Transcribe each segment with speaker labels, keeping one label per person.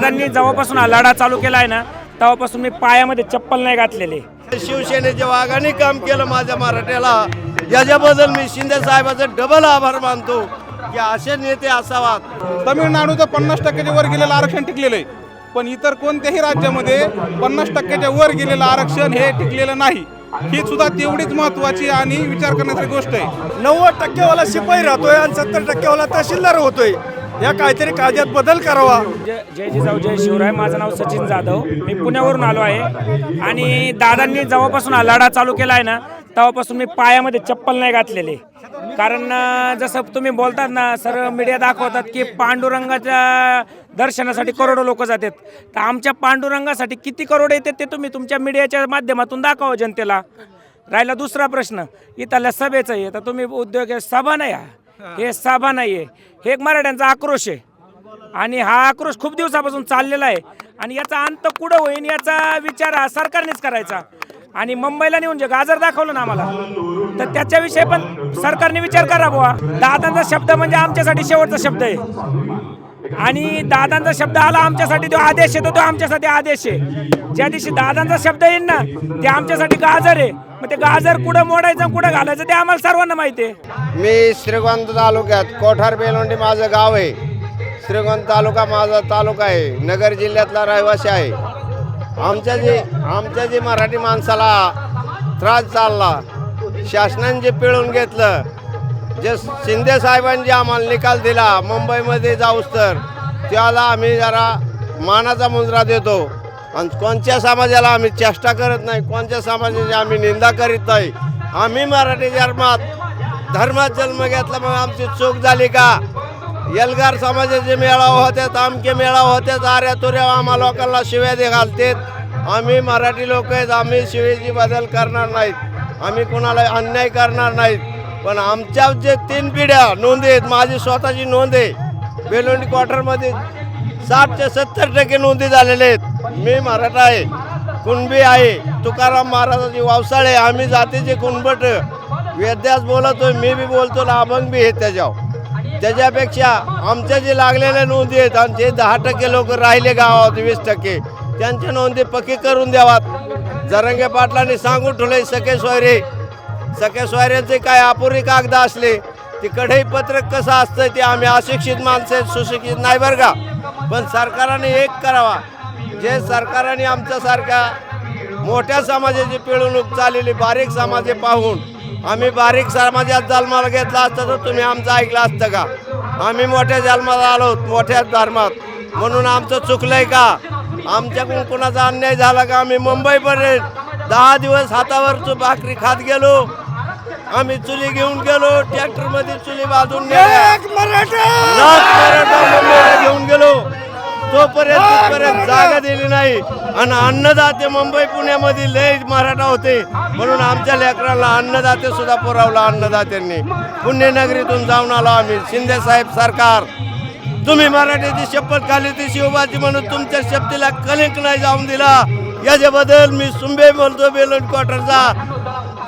Speaker 1: दादांनी जेव्हापासून हा लढा चालू केला आहे ना तेव्हापासून मी पायामध्ये चप्पल नाही घातलेले.
Speaker 2: शिवसेनेच्या वाघाने काम केलं माझ्या मराठ्याला. याच्याबद्दल मी शिंदे साहेबाचं डबल आभार मानतो की असे नेते असावात.
Speaker 3: तमिळनाडूचं पन्नास टक्क्याच्या वर गेलेलं आरक्षण टिकलेलं आहे पण इतर कोणत्याही राज्यामध्ये पन्नास टक्क्याच्या वर गेलेलं आरक्षण हे टिकलेलं नाही. ही सुद्धा तेवढीच महत्वाची आणि विचार करण्याची गोष्ट आहे.
Speaker 4: नव्वद टक्केवाला शिपाई राहतोय आणि सत्तर टक्केवाला तहसीलदार होतोय. या काहीतरी कायद्यात बदल करावा.
Speaker 1: जय जय जिजाऊ जय शिवराय. माझं नाव सचिन जाधव. मी पुण्यावरून आलो आहे. आणि दादांनी जेव्हापासून हा लढा चालू केला आहे ना तेव्हापासून मी पायामध्ये चप्पल नाही घातलेले. कारण जसं तुम्ही बोलतात ना सर मीडिया दाखवतात की पांडुरंगाच्या दर्शनासाठी करोडो लोक जातात. तर आमच्या पांडुरंगासाठी किती करोड येतात ते तुम्ही तुमच्या मीडियाच्या माध्यमातून दाखवा जनतेला. राहिला दुसरा प्रश्न. इथल्या सभेचं आहे. तर तुम्ही उद्योग सभा नाही हे सभा नाही आहे. हे एक मराठ्यांचा आक्रोश आहे. आणि हा आक्रोश खूप दिवसापासून चाललेला आहे. आणि याचा अंत कुठं होईल याचा विचार हा सरकारनेच करायचा. आणि मुंबईला नेऊन जे गाजर दाखवलं ना आम्हाला तर त्याच्याविषयी पण सरकारने विचार करा बुवा. दादांचा शब्द म्हणजे आमच्यासाठी शेवटचा शब्द आहे. आणि दादांचा शब्द आला आमच्यासाठी तो आदेश आहे तो तो आमच्यासाठी आदेश आहे. ज्या दिवशी दादांचा शब्द येईल ना ते आमच्यासाठी गाजर आहे. मग ते गाजर कुठं मोडायचं कुठं घालायचं ते आम्हाला सर्वांना माहिती आहे.
Speaker 2: मी श्रीगोंद तालुक्यात कोठार बेलोंडी माझं गाव आहे. श्रीगोंद तालुका माझा तालुका आहे. नगर जिल्ह्यातला रहिवासी आहे. आमच्या जे आमच्या जे मराठी माणसाला त्रास चालला शासनाने जे पिळून घेतलं जे शिंदे साहेबांनी जे आम्हाला निकाल दिला मुंबईमध्ये जाऊस तर त्याला आम्ही जरा मानाचा मुजरा देतो. आणि कोणत्या समाजाला आम्ही चेष्टा करत नाही कोणत्या समाजाची आम्ही निंदा करीत नाही. आम्ही मराठी धर्मात धर्मात जन्म घेतला मग आमची चूक झाली का? यलगार समाजाचे मेळावे होतात आमके मेळावे होतात आऱ्या तुऱ्या आम्हा लोकांना शिव्या दे घालतात. आम्ही मराठी लोक आहेत आम्ही शिवेची बदल करणार नाहीत. आम्ही कुणाला अन्याय करणार नाहीत. पण आमच्या जे तीन पिढ्या नोंदी आहेत माझी स्वतःची नोंद आहे. बेलोंडी क्वार्टरमध्ये साठ ते सत्तर टक्के नोंदी झालेले आहेत. मी मराठा आहे कुणबी आहे तुकाराम महाराजाची वावसाळे आम्ही जातीचे कुणबट. वेद्यास बोलतोय मी बी बोलतो ना अभंग बी आहे त्याच्यावर. त्याच्यापेक्षा आमच्या जे लागलेल्या नोंदी आहेत आणि जे दहा टक्के लोक राहिले गावात वीस टक्के. त्यांच्या नोंदी पक्की करून द्यावात. जरंगे पाटलांनी सांगून ठेवले सके सोयरे सखे सोयऱ्यांचे काय अपुरी कागद असले ते कढई पत्रक कसं असतं ते आम्ही अशिक्षित माणसं आहेत, सुशिक्षित नाही बरं का? पण सरकारने एक करावा. जे सरकारने आमच्यासारख्या मोठ्या समाजाची पिळवणूक चाललेली बारीक समाजे पाहून आम्ही बारीक समाजात जन्माला घेतला असतं तर तुम्ही आमचं ऐकलं असतं का? आम्ही मोठ्या जन्माला आलो मोठ्या धर्मात. म्हणून आमचं चुकलंय का? आमच्याकडून कुणाचा अन्याय झाला का? आम्ही मुंबईपर्यंत दहा दिवस हातावरच भाकरी खात गेलो. आम्ही चुली घेऊन गेलो. ट्रॅक्टरमध्ये चुली मुंबईला घेऊन गेलो. तोपर्यंत तिथपर्यंत जागा दिली नाही. आणि अन्नदाते मुंबई पुण्यामध्ये लय मराठा होते. म्हणून आमच्या लेकरांना अन्नदाते सुद्धा पुरवला अन्नदात्यांनी. पुण्यनगरीतून जाऊन आलो आम्ही. शिंदे साहेब सरकार. तुम्ही मराठीची शपथ खाली ती शिवबाची म्हणून तुमच्या शपथीला कलिंक नाही जाऊन दिला. याच्याबद्दल मी सुंबे बोलतो बेलोड क्वार्टरचा.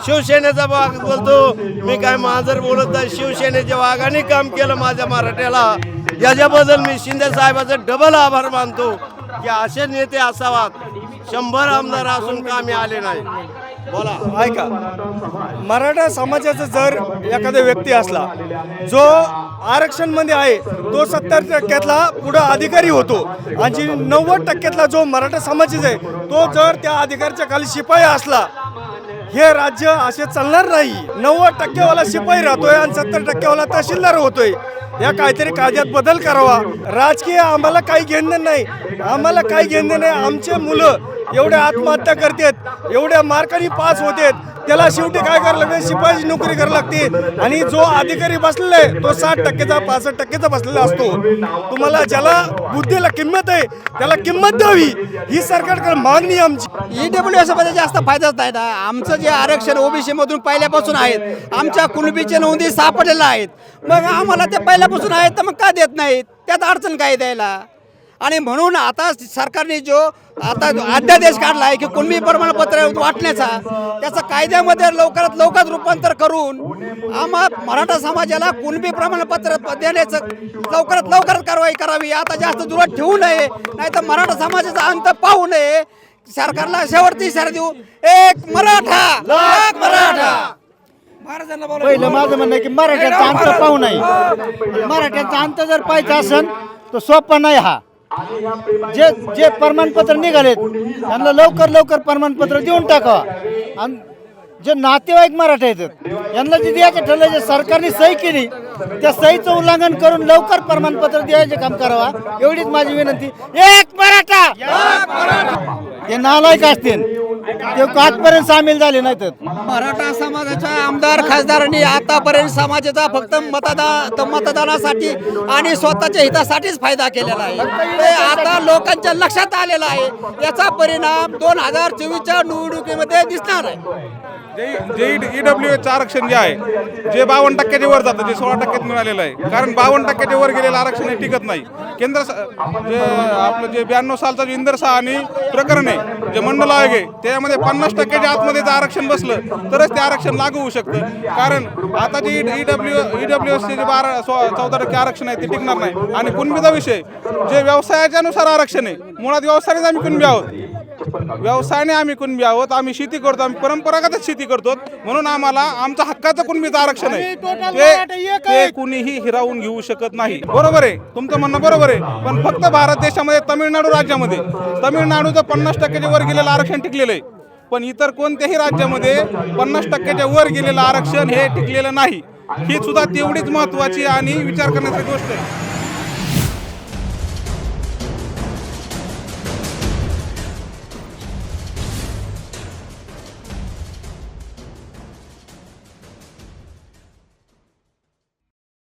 Speaker 2: शिवसेनेचा भाग बोलतो. मी काय माझर बोलत नाही. शिवसेनेच्या वाघाने काम केलं माझ्या मराठ्याला. याच्याबद्दल मी शिंदे साहेबाचा डबल आभार मानतो की असे नेते असावात. शंभर आमदार असून कामी आले नाही. बोला.
Speaker 4: ऐका. मराठा समाजाचा जर एखादा व्यक्ती असला जो आरक्षणमध्ये आहे तो सत्तर टक्क्यातला पुढे अधिकारी होतो आणि नव्वद टक्क्यातला जो मराठा समाजाचा आहे तो जर त्या अधिकाऱ्याच्या खाली शिपाई असला हे राज्य असे चालणार नाही. नव्वद टक्केवाला शिपाई राहतोय आणि सत्तर टक्केवाला तहसीलदार होतोय. या काहीतरी कायद्यात बदल करावा. राजकीय आम्हाला काही घेणं नाही. आम्हाला काही घेणं नाही. आमचे मुलं एवढ्या आत्महत्या करतात एवढ्या मार्कांनी पास होतात त्याला शेवटी काय करायला लागते? शिपायाची नोकरी करायला लागते. आणि जो अधिकारी बसलेला आहे तो साठ टक्केचा पासष्ट टक्केचा बसलेला असतो. तुम्हाला ज्याला बुद्धीला किंमत आहे त्याला किंमत द्यावी. ही सरकारकडे मागणी आमची.
Speaker 5: ई डब्ल्यू एसमध्ये जास्त फायदाच नाही ना आमचं जे आरक्षण ओबीसी मधून पहिल्यापासून आहेत आमच्या कुलबीच्या नोंदी सापडलेल्या आहेत. मग आम्हाला ते पहिल्यापासून आहेत तर मग का देत नाहीत? त्यात अडचण काय द्यायला? आणि म्हणून आता सरकारने जो आता जो अध्यादेश काढला आहे की कुणबी प्रमाणपत्र वाटण्याचा त्याचं कायद्यामध्ये लवकरात लवकर रूपांतर करून आम्हा मराठा समाजाला कुणबी प्रमाणपत्र देण्याचं लवकरात लवकर कारवाई करावी. आता जास्त दुरात ठेवू नये नाही तर मराठा समाजाचा अंत पाहू नये. सरकारला शेवटची इशारा देऊ. एक मराठा एक मराठा.
Speaker 6: पहिलं माझं म्हणणं आहे की मराठ्याचा अंत पाहू नये. मराठ्याचा अंत जर पाहायचा असेल तर सोपा नाही हा. जे जे प्रमाणपत्र निघालेत त्यांना लवकर लवकर प्रमाणपत्र देऊन टाकावा. आणि जे नातेवाईक मराठा आहेत यांना जे द्यायचं ठरलं जे सरकारने सही केली त्या सहीचं उल्लंघन करून लवकर प्रमाणपत्र द्यायचे काम करावा एवढीच माझी विनंती. एक मराठा! ते नालायक असतील. ते आजपर्यंत सामील झाले नाहीत.
Speaker 5: मराठा समाजाच्या आमदार खासदारांनी आतापर्यंत समाजाचा फक्त मतदान मतदानासाठी आणि स्वतःच्या हितासाठीच फायदा केलेला आहे. ते आता लोकांच्या लक्षात आलेला आहे. याचा परिणाम दोन हजार चोवीसच्या निवडणुकीमध्ये दिसणार आहे.
Speaker 3: जे ई डब्ल्यू एच आरक्षण जे आहे जे बावन्न टक्क्याच्या वर जातं जे सोळा टक्क्यात मिळालेलं आहे. कारण बावन्न टक्क्याच्या वर गेलेलं आरक्षण हे टिकत नाही. केंद्र जे आपलं जे ब्याण्णव सालचं जे इंदर आणि प्रकरण आहे जे मंडल आयोग आहे त्यामध्ये पन्नास टक्क्याच्या आतमध्ये जर आरक्षण बसलं तरच ते आरक्षण लागू होऊ शकतं. कारण आता जे ई डब्ल्यू ई डब्ल्यू एसचे जे बारा चौदा टक्के आरक्षण आहे ते टिकणार नाही. आणि कुणबीचा विषय जे व्यवसायाच्या नुसार आरक्षण आहे मुळात व्यवसायानेच आम्ही कुणबी आहोत. व्यवसायाने आम्ही कुणबी आहोत आम्ही शेती करतो आम्ही परंपरागतच शेती करतो. म्हणून आम्हाला आमचं हक्काचं कुणबीचं आरक्षण आहे ते कुणीही हिरावून घेऊ शकत नाही. बरोबर आहे? तुमचं म्हणणं बरोबर आहे. पण फक्त भारत देशामध्ये तामिळनाडू राज्यामध्ये तामिळनाडूचं पन्नास टक्क्याच्या वर गेलेलं आरक्षण टिकलेलं आहे. पण इतर कोणत्याही राज्यामध्ये पन्नास टक्क्याच्या वर गेलेलं आरक्षण हे टिकलेलं नाही. ही सुद्धा तेवढीच महत्वाची आणि विचार करण्याची गोष्ट आहे.